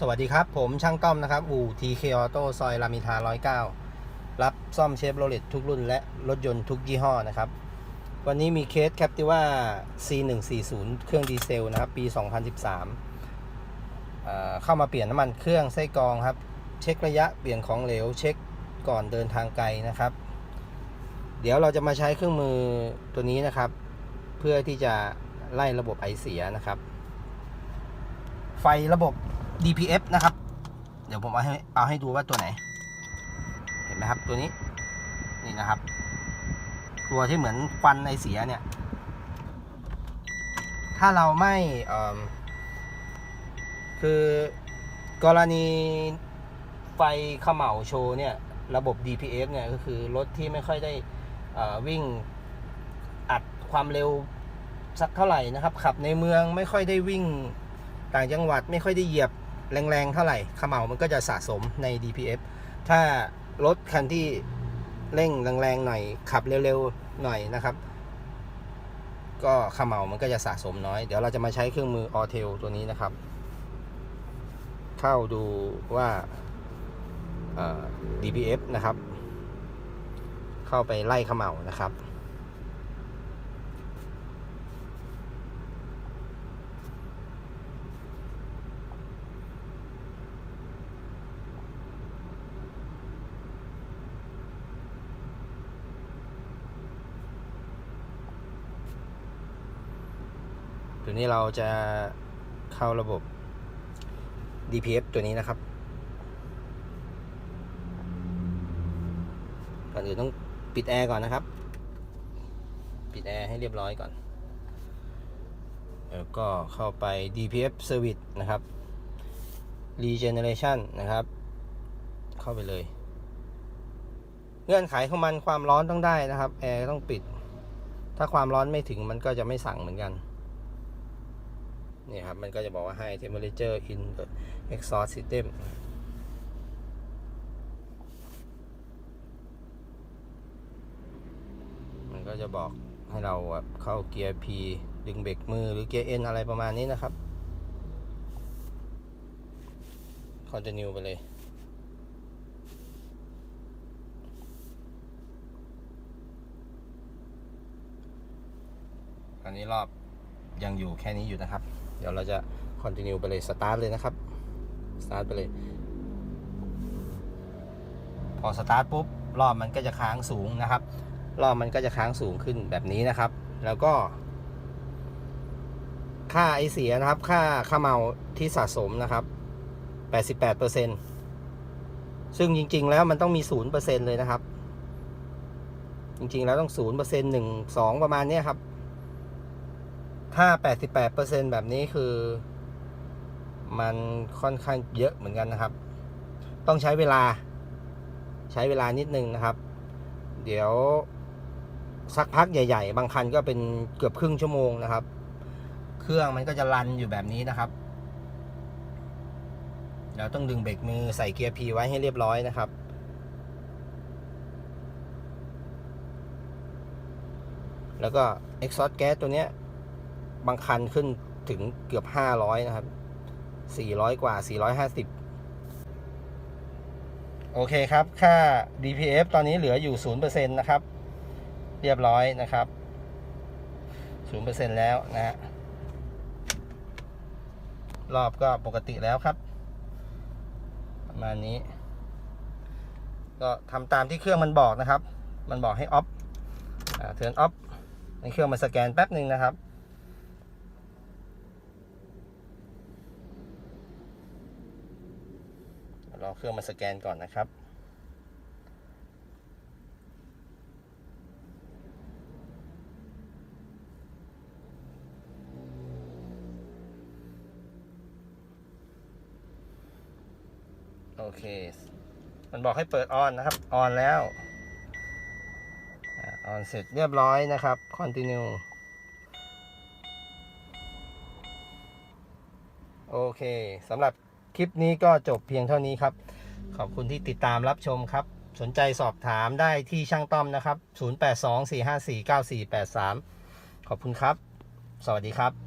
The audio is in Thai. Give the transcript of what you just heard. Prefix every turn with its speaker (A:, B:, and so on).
A: สวัสดีครับ ผมช่างต้อมนะครับ อู่ TK Auto ซอยรามอินทรา109 รับซ่อมเชฟโรเลตทุกรุ่นและรถยนต์ทุกยี่ห้อนะครับ วันนี้มีเคส Captiva C140 เครื่องดีเซลนะครับ ปี 2013เอ่อเข้ามาเปลี่ยนน้ำมันเครื่องไส้กรองครับ เช็คระยะเปลี่ยนของเหลว เช็คก่อนเดินทางไกลนะครับ เดี๋ยวเราจะมาใช้เครื่องมือตัวนี้นะครับ เพื่อที่จะไล่ระบบไอเสียนะครับ ไฟระบบ DPF นะครับ เดี๋ยวผมเอาให้เอาให้ดูว่าตัวไหน เห็นไหมครับตัวนี้ นี่นะครับ ตัวที่เหมือนควันไอเสียเนี่ย ถ้าเราไม่คือกรณีไฟเขม่าโชว์เนี่ย ระบบ DPF เนี่ยก็คือรถที่ไม่ค่อยได้วิ่งอัดความเร็วสักเท่าไหร่นะครับ ขับในเมืองไม่ค่อยได้วิ่งต่างจังหวัดไม่ค่อยได้เหยียบ แรงๆเท่าไหร่ขม่ามันก็จะสะสมใน DPF ถ้ารถคันที่เร่งแรงๆหน่อยขับเร็วๆหน่อยนะครับ ก็ขม่ามันก็จะสะสมน้อย เดี๋ยวเราจะมาใช้เครื่องมือ a เทลตัวนี้นะครับ เข้าดูว่า DPF นะครับ เข้าไปไล่ขม่านะครับ ตัวนี้เราจะเข้าระบบ DPF ตัวนี้นะครับก่อนอื่นต้องปิดแอร์ก่อนนะครับ ปิดแอร์ให้เรียบร้อยก่อน แล้วก็เข้าไป DPF Service นะครับ Regeneration นะครับ เข้าไปเลย เงื่อนไขของมันความร้อนต้องได้นะครับ แอร์ต้องปิด ถ้าความร้อนไม่ถึงมันก็จะไม่สั่งเหมือนกัน นี่ครับ มันก็จะบอกว่า high temperature in the exhaust system มันก็จะบอกให้เราแบบเข้าเกียร์ P ดึงเบรกมือหรือเกียร์ N อะไรประมาณนี้นะครับ continue ไปเลยอันนี้รอบยังอยู่แค่นี้อยู่นะครับ เดี๋ยวเราจะ continue ไปเลย start เลยนะครับ start ไปเลย พอ start ปุ๊บรอบมันก็จะค้างสูงนะครับรอบมันก็จะค้างสูงขึ้นแบบนี้นะครับ แล้วก็ ค่าไอเสียนะครับ ค่าค่าเมาที่สะสมนะครับ88%ซึ่งจริง ๆ แล้วมันต้องมี 0%เลยนะครับ จริง ๆ แล้วต้อง 0% 1 2 ประมาณนี้ครับ ถ้า 88%แบบนี้คือ มันค่อนข้างเยอะเหมือนกันนะครับ ต้องใช้เวลา ใช้เวลานิดนึงนะครับ เดี๋ยวสักพักใหญ่ ๆ บางคันก็เป็นเกือบครึ่งชั่วโมงนะครับ เครื่องมันก็จะรันอยู่แบบนี้นะครับ เราต้องดึงเบรกมือใส่เกียร์ P ไว้ให้เรียบร้อยนะครับแล้วก็ exhaust gas ตัวเนี้ย บางคันขึ้นถึงเกือบ 500 นะครับ 400 กว่า 450 โอเคครับ ค่า DPF ตอนนี้เหลืออยู่ 0%นะครับ เรียบร้อยนะครับ 0%แล้วนะฮะรอบก็ปกติแล้วครับ ประมาณนี้ ก็ทำตามที่เครื่องมันบอกนะครับ มันบอกให้ออฟเทิร์นออฟในเครื่องมาสแกนแป๊บหนึ่งนะครับ รอเครื่องมาสแกนก่อนนะครับ โอเค มันบอกให้เปิดออนนะครับ ออนแล้วออนเสร็จเรียบร้อยนะครับ continue โอเคสำหรับ คลิปนี้ก็จบเพียงเท่านี้ครับ ขอบคุณที่ติดตามรับชมครับ สนใจสอบถามได้ที่ช่างต้อมนะครับ 0824549483 ขอบคุณครับ สวัสดีครับ